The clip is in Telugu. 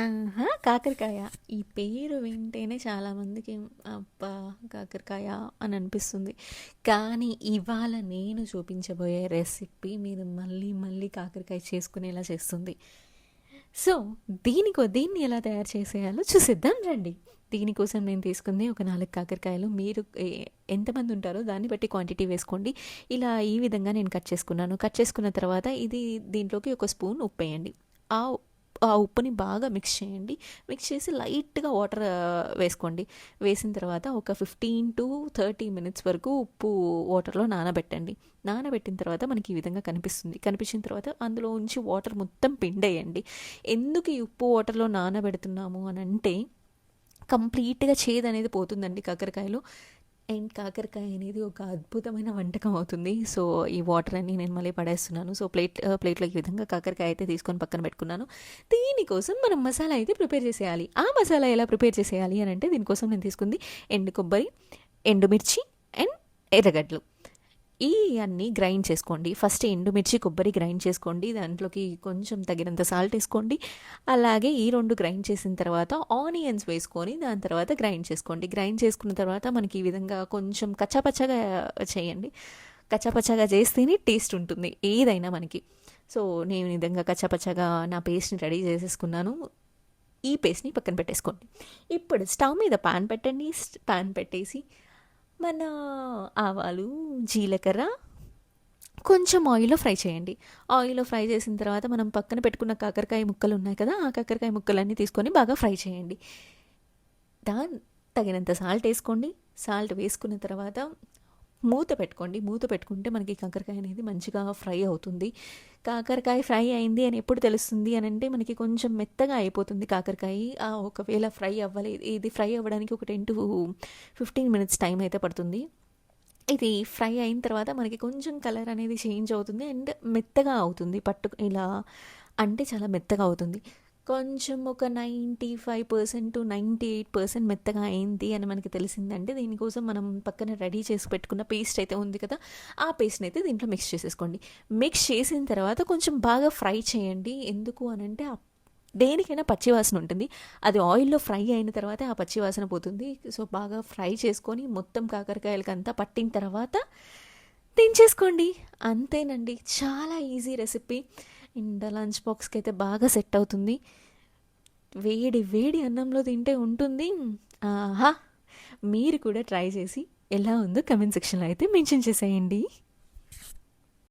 ఆహా! కాకరకాయ. ఈ పేరు వింటేనే చాలామందికి అబ్బా! కాకరకాయ అని అనిపిస్తుంది. కానీ ఇవాళ నేను చూపించబోయే రెసిపీ మీరు మళ్ళీ మళ్ళీ కాకరకాయ చేసుకునేలా చేస్తుంది. సో, దీనికో దీన్ని ఎలా తయారు చేసేయాలో చూసిద్దాం రండి. దీనికోసం నేను తీసుకుంది ఒక నాలుగు కాకరకాయలు. మీరు ఎంతమంది ఉంటారో దాన్ని బట్టి క్వాంటిటీ వేసుకోండి. ఇలా ఈ విధంగా నేను కట్ చేసుకున్నాను. కట్ చేసుకున్న తర్వాత ఇది దీంట్లోకి ఒక స్పూన్ ఉప్పేయండి. ఆ ఆ ఉప్పుని బాగా మిక్స్ చేయండి. మిక్స్ చేసి లైట్‌గా వాటర్ వేసుకోండి. వేసిన తర్వాత ఒక 15-30 మినిట్స్ వరకు ఉప్పు వాటర్‌లో నానబెట్టండి. నానబెట్టిన తర్వాత మనకి ఈ విధంగా కనిపిస్తుంది. కనిపించిన తర్వాత అందులో నుంచి వాటర్ మొత్తం పిండేయండి. ఎందుకు ఈ ఉప్పు వాటర్‌లో నానబెడుతున్నాము అని అంటే కంప్లీట్‌గా చేదనేది పోతుందండి కాకరకాయలో. అండ్ కాకరకాయ అనేది ఒక అద్భుతమైన వంటకం అవుతుంది. సో, ఈ వాటర్ అన్నీ నేను మళ్ళీ పడేస్తున్నాను. సో, ప్లేట్ ప్లేట్‌లో ఈ విధంగా కాకరకాయ అయితే తీసుకొని పక్కన పెట్టుకున్నాను. దీనికోసం మనం మసాలా అయితే ప్రిపేర్ చేసేయాలి. ఆ మసాలా ఎలా ప్రిపేర్ చేసేయాలి అంటే దీనికోసం నేను తీసుకుంది ఎండు కొబ్బరి, ఎండుమిర్చి అండ్ ఎర్రగడ్డలు. ఇయన్నీ గ్రైండ్ చేసుకోండి. ఫస్ట్ ఎండుమిర్చి, కొబ్బరి గ్రైండ్ చేసుకోండి. దాంట్లోకి కొంచెం తగినంత సాల్ట్ వేసుకోండి అలాగే ఈ రెండు గ్రైండ్ చేసిన తర్వాత ఆనియన్స్ వేసుకొని దాని తర్వాత గ్రైండ్ చేసుకోండి. గ్రైండ్ చేసుకున్న తర్వాత మనకి ఈ విధంగా కొంచెం కచ్చాపచ్చగా చేయండి. కచ్చాపచ్చాగా చేస్తేనే టేస్ట్ ఉంటుంది ఏదైనా మనకి. సో, నేను ఈ విధంగా కచ్చాపచ్చాగా నా పేస్ట్‌ని రెడీ చేసేసుకున్నాను. ఈ పేస్ట్‌ని పక్కన పెట్టేసుకోండి. ఇప్పుడు స్టవ్ మీద పాన్ పెట్టండి. పాన్ పెట్టేసి మన ఆవాలు, జీలకర్ర కొంచెం ఆయిల్‌లో ఫ్రై చేయండి. ఆయిల్‌లో ఫ్రై చేసిన తర్వాత మనం పక్కన పెట్టుకున్న కాకరకాయ ముక్కలు ఉన్నాయి కదా! ఆ కాకరకాయ ముక్కలన్నీ తీసుకొని బాగా ఫ్రై చేయండి. దాన్ తగినంత సాల్ట్ వేసుకోండి సాల్ట్ వేసుకున్న తర్వాత మూత పెట్టుకోండి. మూత పెట్టుకుంటే మనకి కాకరకాయ అనేది మంచిగా ఫ్రై అవుతుంది. కాకరకాయ ఫ్రై అయింది అని ఎప్పుడు తెలుస్తుంది అని అంటే మనకి కొంచెం మెత్తగా అయిపోతుంది కాకరకాయ. ఒకవేళ ఫ్రై అవ్వలేదు ఇది ఫ్రై అవ్వడానికి ఒక 10-15 మినిట్స్ టైం అయితే పడుతుంది. ఇది ఫ్రై అయిన తర్వాత మనకి కొంచెం కలర్ అనేది చేంజ్ అవుతుంది. అండ్ మెత్తగా అవుతుంది. పట్టు ఇలా అంటే చాలా మెత్తగా అవుతుంది. కొంచెం ఒక 95%-98% మెత్తగా అయింది అని మనకి తెలిసిందంటే దీనికోసం మనం పక్కన రెడీ చేసి పెట్టుకున్న పేస్ట్ అయితే ఉంది కదా! ఆ పేస్ట్‌ని అయితే దీంట్లో మిక్స్ చేసేసుకోండి. మిక్స్ చేసిన తర్వాత కొంచెం బాగా ఫ్రై చేయండి. ఎందుకు అనంటే అంటే దేనికైనా పచ్చివాసన ఉంటుంది. అది ఆయిల్‌లో ఫ్రై అయిన తర్వాత ఆ పచ్చివాసన పోతుంది. సో, బాగా ఫ్రై చేసుకొని మొత్తం కాకరకాయలకంతా పట్టిన తర్వాత దించేసుకోండి. అంతేనండి. చాలా ఈజీ రెసిపీ. అండ్ లంచ్ బాక్స్‌కి అయితే బాగా సెట్ అవుతుంది. వేడి వేడి అన్నంలో తింటే ఉంటుంది. ఆహా! మీరు కూడా ట్రై చేసి ఎలా ఉందో కమెంట్ సెక్షన్‌లో అయితే మెన్షన్ చేసేయండి.